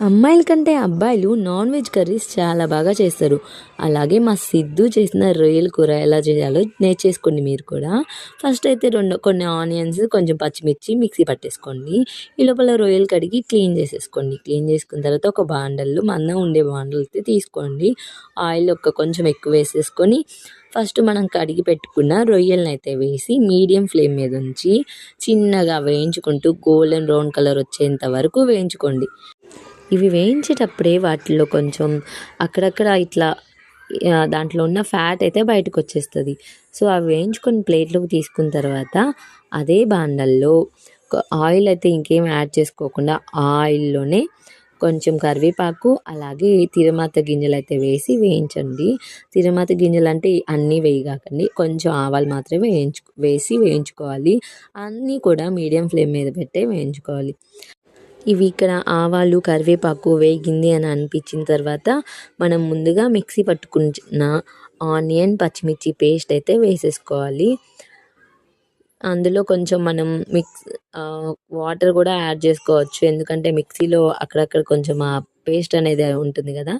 అమ్మాయిల కంటే అబ్బాయిలు నాన్ వెజ్ కర్రీస్ చాలా బాగా చేస్తారు. అలాగే మా సిద్ధు చేసిన రొయ్యల కూర ఎలా చేయాలో నేర్చేసుకోండి మీరు కూడా. ఫస్ట్ అయితే రెండు కొన్ని ఆనియన్స్ కొంచెం పచ్చిమిర్చి మిక్సీ పట్టేసుకోండి. ఈ లోపల రొయ్యలు కడిగి క్లీన్ చేసేసుకోండి. క్లీన్ చేసుకున్న తర్వాత ఒక బాండల్లో మందం ఉండే బాండలు అయితే తీసుకోండి. ఆయిల్ ఒక కొంచెం ఎక్కువ వేసేసుకొని ఫస్ట్ మనం కడిగి పెట్టుకున్న రొయ్యలను అయితే వేసి మీడియం ఫ్లేమ్ మీద ఉంచి చిన్నగా వేయించుకుంటూ గోల్డెన్ బ్రౌన్ కలర్ వచ్చేంత వరకు వేయించుకోండి. ఇవి వేయించేటప్పుడే వాటిలో కొంచెం అక్కడక్కడ ఇట్లా దాంట్లో ఉన్న ఫ్యాట్ అయితే బయటకు వచ్చేస్తుంది సో అవి వేయించుకొని ప్లేట్లోకి తీసుకున్న తర్వాత అదే బాండల్లో ఆయిల్ అయితే ఇంకేం యాడ్ చేసుకోకుండా ఆయిల్లోనే కొంచెం కరివేపాకు అలాగే తిరుమాత గింజలు అయితే వేసి వేయించండి. తిరుమాత గింజలు అంటే అన్నీ వేయగాకండి. కొంచెం ఆవాలు మాత్రమే వేయించు వేసి వేయించుకోవాలి. అన్నీ కూడా మీడియం ఫ్లేమ్ మీద పెట్టే వేయించుకోవాలి. ఇవి ఇక్కడ ఆవాలు కరివేపాకు వేగింది అని అనిపించిన తర్వాత మనం ముందుగా మిక్సీ పట్టుకున్న ఆనియన్ పచ్చిమిర్చి పేస్ట్ అయితే వేసేసుకోవాలి. అందులో కొంచెం మనం మిక్స్ వాటర్ కూడా యాడ్ చేసుకోవచ్చు. ఎందుకంటే మిక్సీలో అక్కడక్కడ కొంచెం ఆ పేస్ట్ అనేది ఉంటుంది కదా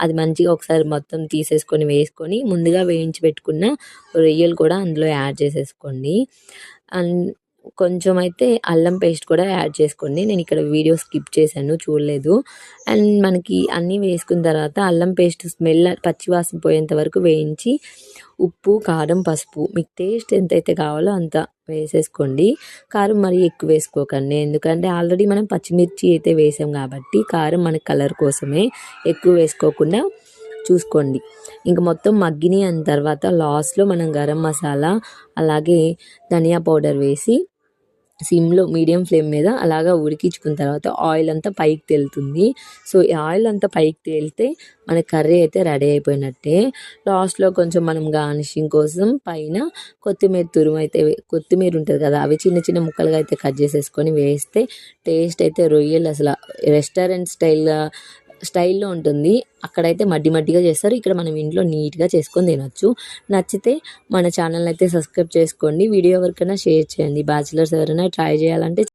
అది మంచిగా ఒకసారి మొత్తం తీసేసుకొని వేసుకొని ముందుగా వేయించి పెట్టుకున్న రొయ్యలు కూడా అందులో యాడ్ చేసేసుకోండి. అండ్ కొంచెం అయితే అల్లం పేస్ట్ కూడా యాడ్ చేసుకోండి. నేను ఇక్కడ వీడియో స్కిప్ చేశాను చూడలేదు. అండ్ మనకి అన్నీ వేసుకున్న తర్వాత అల్లం పేస్ట్ స్మెల్ పచ్చివాసన పోయేంత వరకు వేయించి ఉప్పు కారం పసుపు మీకు టేస్ట్ ఎంతైతే కావాలో అంత వేసేసుకోండి. కారం మరీ ఎక్కువ వేసుకోకండి. ఎందుకంటే ఆల్రెడీ మనం పచ్చిమిర్చి అయితే వేసాం కాబట్టి కారం మన కలర్ కోసమే ఎక్కువ వేసుకోకుండా చూసుకోండి. ఇంకా మొత్తం మగ్గిని అయిన తర్వాత లాస్ట్లో మనం గరం మసాలా అలాగే ధనియా పౌడర్ వేసి సిమ్లో మీడియం ఫ్లేమ్ మీద అలాగా ఉడికించుకున్న తర్వాత ఆయిల్ అంతా పైకి తేలుతుంది. సో ఈ ఆయిల్ అంతా పైకి తేలితే మన కర్రీ అయితే రెడీ అయిపోయినట్టే. లాస్ట్లో కొంచెం మనం గార్నిషింగ్ కోసం పైన కొత్తిమీర తురుము అయితే కొత్తిమీర ఉంటుంది కదా అవి చిన్న చిన్న ముక్కలుగా అయితే కట్ చేసేసుకొని వేస్తే టేస్ట్ అయితే రొయ్యలు అసలు రెస్టారెంట్ స్టైల్గా స్టైల్లో ఉంటుంది. అక్కడైతే మడ్డి మడ్డిగా చేస్తారు. ఇక్కడ మనం ఇంట్లో నీట్గా చేసుకొని తినొచ్చు. నచ్చితే మన ఛానల్ అయితే సబ్స్క్రైబ్ చేసుకోండి. వీడియో ఎవరికైనా షేర్ చేయండి. బ్యాచిలర్స్ ఎవరైనా ట్రై చేయాలంటే